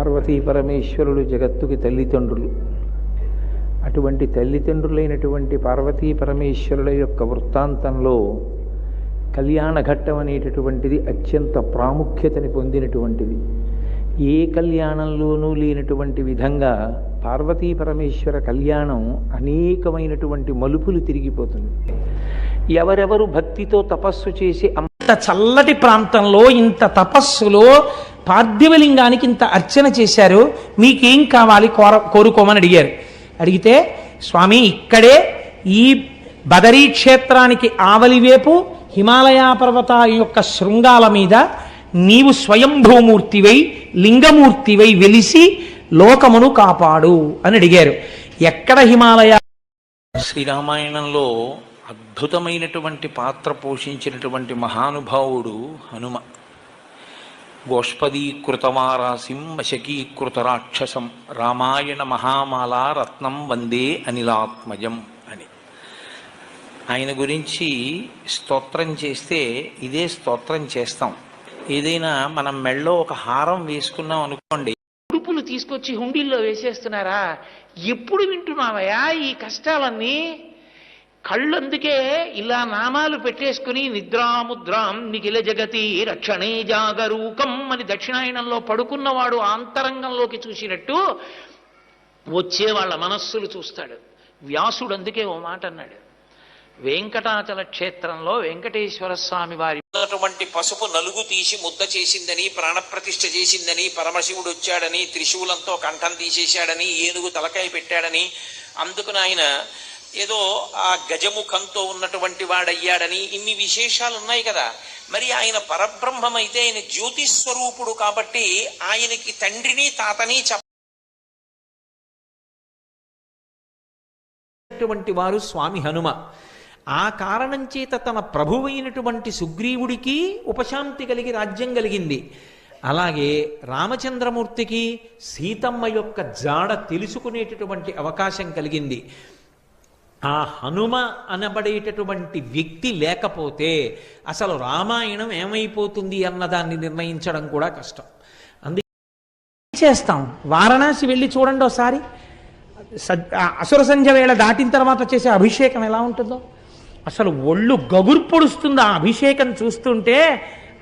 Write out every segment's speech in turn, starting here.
పార్వతీ పరమేశ్వరులు జగత్తుకి తల్లిదండ్రులు. అటువంటి తల్లిదండ్రులైనటువంటి పార్వతీ పరమేశ్వరుల యొక్క వృత్తాంతంలో కళ్యాణ ఘట్టం అనేటటువంటిది అత్యంత ప్రాముఖ్యతని పొందినటువంటిది. ఏ కళ్యాణంలోనూ లేనటువంటి విధంగా పార్వతీ పరమేశ్వర కళ్యాణం అనేకమైనటువంటి మలుపులు తిరిగిపోతుంది. ఎవరెవరు భక్తితో తపస్సు చేసి అంత చల్లటి ప్రాంతంలో ఇంత తపస్సులో పార్థివలింగానికి ఇంత అర్చన చేశారు? మీకేం కావాలి? కోర కోరుకోమని అడిగారు. అడిగితే స్వామి ఇక్కడే ఈ బదరీ క్షేత్రానికి ఆవలివేపు హిమాలయ పర్వత యొక్క శృంగాల మీద నీవు స్వయంభూమూర్తివై లింగమూర్తివై వెలిసి లోకమును కాపాడు అని అడిగారు. ఎక్కడ హిమాలయ? శ్రీరామాయణంలో అద్భుతమైనటువంటి పాత్ర పోషించినటువంటి మహానుభావుడు హనుమ. గోష్పదీకృతమారాసిం వశకీకృత రాక్షసం రామాయణ మహామాలా రత్నం వందే అనిలాత్మజం అని. ఆయన గురించి స్తోత్రం చేస్తే ఇదే స్తోత్రం చేస్తాం. ఏదైనా మనం మెళ్ళో ఒక హారం వేసుకున్నాం అనుకోండి. ఉడుపులు తీసుకొచ్చి హుండీల్లో వేసేస్తున్నారా? ఎప్పుడు వింటున్నావయా ఈ కష్టాలన్నీ? కళ్ళందుకే ఇలా నామాలు పెట్టేసుకుని నిద్రాముద్రాం నిఖిల జగతి రక్షణే జాగరూకం అని దక్షిణాయనంలో పడుకున్నవాడు ఆంతరంగంలోకి చూసినట్టు వచ్చే వాళ్ళ మనస్సులు చూస్తాడు. వ్యాసుడు అందుకే ఓ మాట అన్నాడు. వెంకటాచల క్షేత్రంలో వెంకటేశ్వర స్వామి వారి ఉన్నటువంటి పసుపు నలుగు తీసి ముద్ద చేసిందని ప్రాణప్రతిష్ఠ చేసిందని పరమశివుడు వచ్చాడని త్రిశూలంతో కంఠం తీసేశాడని ఏనుగు తలకాయ పెట్టాడని అందుకుని ఆయన ఏదో ఆ గజముఖంతో ఉన్నటువంటి వాడయ్యాడని ఇన్ని విశేషాలు ఉన్నాయి కదా. మరి ఆయన పరబ్రహ్మమైతే ఆయన జ్యోతి స్వరూపుడు కాబట్టి ఆయనకి తండ్రిని తాతని చెప్పటువంటి వారు స్వామి హనుమ. ఆ కారణం చేత తన ప్రభువైనటువంటి సుగ్రీవుడికి ఉపశాంతి కలిగి రాజ్యం కలిగింది. అలాగే రామచంద్రమూర్తికి సీతమ్మ యొక్క జాడ తెలుసుకునేటటువంటి అవకాశం కలిగింది. ఆ హనుమ అనబడేటటువంటి వ్యక్తి లేకపోతే అసలు రామాయణం ఏమైపోతుంది అన్నదాన్ని నిర్ణయించడం కూడా కష్టం. అందుకే చేస్తాం? వారణాసి వెళ్ళి చూడండి ఒకసారి. సద్- ఆ అసుర సంధ్య వేళ దాటిన తర్వాత చేసే అభిషేకం ఎలా ఉంటుందో? అసలు ఒళ్ళు గగురు పొడుస్తుంది ఆ అభిషేకం చూస్తుంటే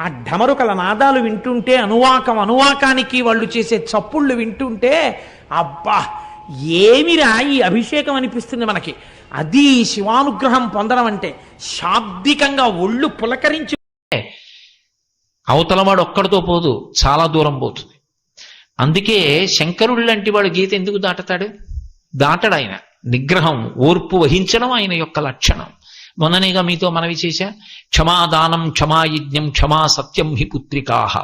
ఆ ఢమరుకల నాదాలు వింటుంటే అనువాకం అనువాకానికి వాళ్ళు చేసే చప్పుళ్ళు వింటుంటే అబ్బా! ఏమిరా ఈ అభిషేకం అనిపిస్తుంది మనకి? అది శివానుగ్రహం పొందడం అంటే శాబ్దికంగా ఒళ్ళు పులకరించి అవతలవాడు ఒక్కడితో పోదు చాలా దూరం పోతుంది. అందుకే శంకరుడు లాంటి వాడు గీత ఎందుకు దాటతాడు? దాటడు ఆయన. నిగ్రహం ఓర్పు వహించడం ఆయన యొక్క లక్షణం. మొన్ననేగా మీతో మనవి చేశా క్షమాదానం క్షమాయజ్ఞం క్షమా సత్యం హి పుత్రికాహ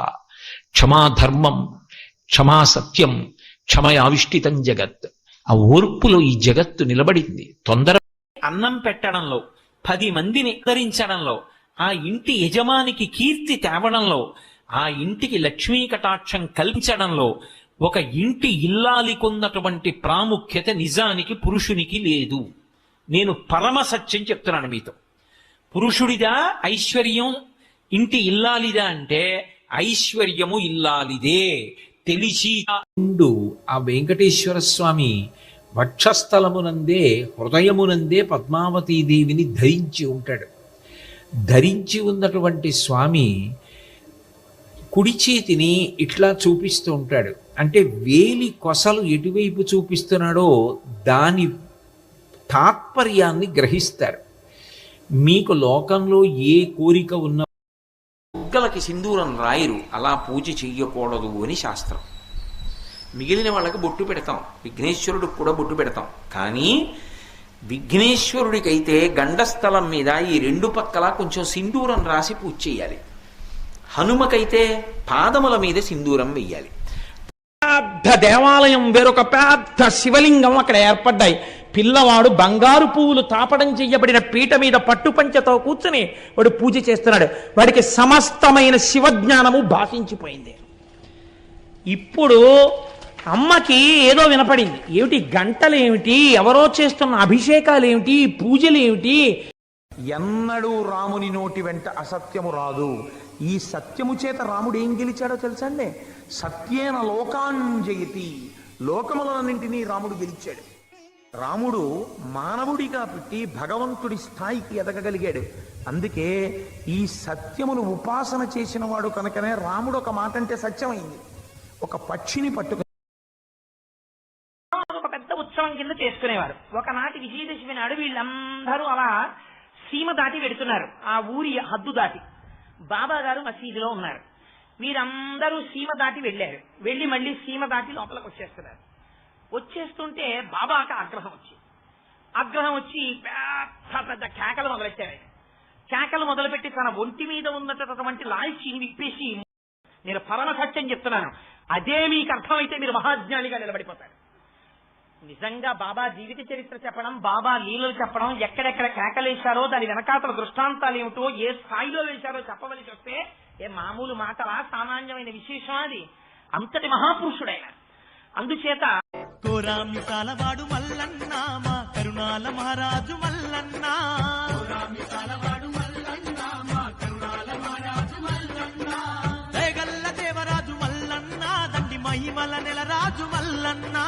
క్షమాధర్మం క్షమా సత్యం క్షమయావిష్టితం జగత్. ఆ ఓర్పులో ఈ జగత్తు నిలబడింది. తొందర అన్నం పెట్టడంలో పది మందిని ఉద్ధరించడంలో ఆ ఇంటి యజమానికి కీర్తి తేవడంలో ఆ ఇంటికి లక్ష్మీ కటాక్షం కల్పించడంలో ఒక ఇంటి ఇల్లాలికున్నటువంటి ప్రాముఖ్యత నిజానికి పురుషునికి లేదు. నేను పరమ సత్యం చెప్తున్నాను మీతో. పురుషుడిదా ఐశ్వర్యం? ఇంటి ఇల్లాలిదా అంటే ఐశ్వర్యము ఇల్లాలిదే. తెలిసి ఉండు ఆ వెంకటేశ్వర స్వామి వక్షస్థలమునందే హృదయమునందే పద్మావతీదేవిని ధరించి ఉంటాడు. ధరించి ఉన్నటువంటి స్వామి కుడి చేతిని ఇట్లా చూపిస్తూ ఉంటాడు. అంటే వేలి కొసలు ఎటువైపు చూపిస్తున్నాడో దాని తాత్పర్యాన్ని గ్రహిస్తారు. మీకు లోకంలో ఏ కోరిక ఉన్న వాళ్ళకి సింధూరం రాయరు అలా పూజ చెయ్యకూడదు అని శాస్త్రం. మిగిలిన వాళ్ళకి బొట్టు పెడతాం. విఘ్నేశ్వరుడికి కూడా బొట్టు పెడతాం. కానీ విఘ్నేశ్వరుడికైతే గండస్థలం మీద ఈ రెండు పక్కల కొంచెం సింధూరం రాసి పూజ చేయాలి హనుమకైతే పాదముల మీద సింధూరం వెయ్యాలి. పెద్ద దేవాలయం వేరొక పెద్ద శివలింగం అక్కడ ఏర్పడ్డాయి. పిల్లవాడు బంగారు పువ్వులు తాపడం చెయ్యబడిన పీట మీద పట్టుపంచతో కూర్చుని వాడు పూజ చేస్తున్నాడు. వాడికి సమస్తమైన శివజ్ఞానము భాషించిపోయింది. ఇప్పుడు అమ్మకి ఏదో వినపడింది. ఏమిటి గంటలేమిటి ఎవరో చేస్తున్న అభిషేకాలు ఏమిటి పూజలు ఏమిటి ఎన్నడూ రాముని నోటి వెంట అసత్యము రాదు. ఈ సత్యము చేత రాముడు ఏం గెలిచాడో తెలుసండి సత్యేన లోకాంజయతి. లోకములన్నింటినీ రాముడు గెలిచాడు. రాముడు మానవుడిగా పుట్టి భగవంతుడి స్థాయికి ఎదగగలిగాడు. అందుకే ఈ సత్యమును ఉపాసన చేసిన వాడు కనుకనే రాముడు ఒక మాట అంటే సత్యమైంది. ఒక పక్షిని పట్టుకు ఒక పెద్ద ఉత్సవం కింద చేసుకునేవారు. ఒకనాటి విజయదశమి నాడు వీళ్ళందరూ అలా సీమ దాటి వెడుతున్నారు. ఆ ఊరి హద్దు దాటి. బాబా గారు మసీదులో ఉన్నారు. వీరందరూ సీమ దాటి వెళ్ళారు. వెళ్ళి మళ్ళీ సీమ దాటి లోపలికి వచ్చేస్తున్నారు. వచ్చేస్తుంటే బాబాకి ఆగ్రహం వచ్చింది ఆగ్రహం వచ్చి పెద్ద పెద్ద కేకలు మొదలెట్టారు ఆయన. కేకలు మొదలుపెట్టి తన ఒంటి మీద ఉన్నటువంటి లాల్చీని విప్పేసి నేను పరమ సత్యం చెప్తున్నాను. అదే మీకు అర్థమైతే మీరు మహాజ్ఞానిగా నిలబడిపోతారు. నిజంగా బాబా జీవిత చరిత్ర చెప్పడం బాబా లీలలు చెప్పడం ఎక్కడెక్కడ కేకలేశారో దాని వెనకాతల దృష్టాంతాలు ఏమిటో ఏ స్థాయిలో వేశారో చెప్పవలసి వస్తే ఏ మామూలు మాటలా సామాన్యమైన విశేషం అది? అంతటి మహాపురుషుడైన. అందుచేత కోరామిసాల వాడు మల్లన్న మా కరుణాల మహారాజు మల్లన్న. మహిమల నెల రాజు మల్లన్నా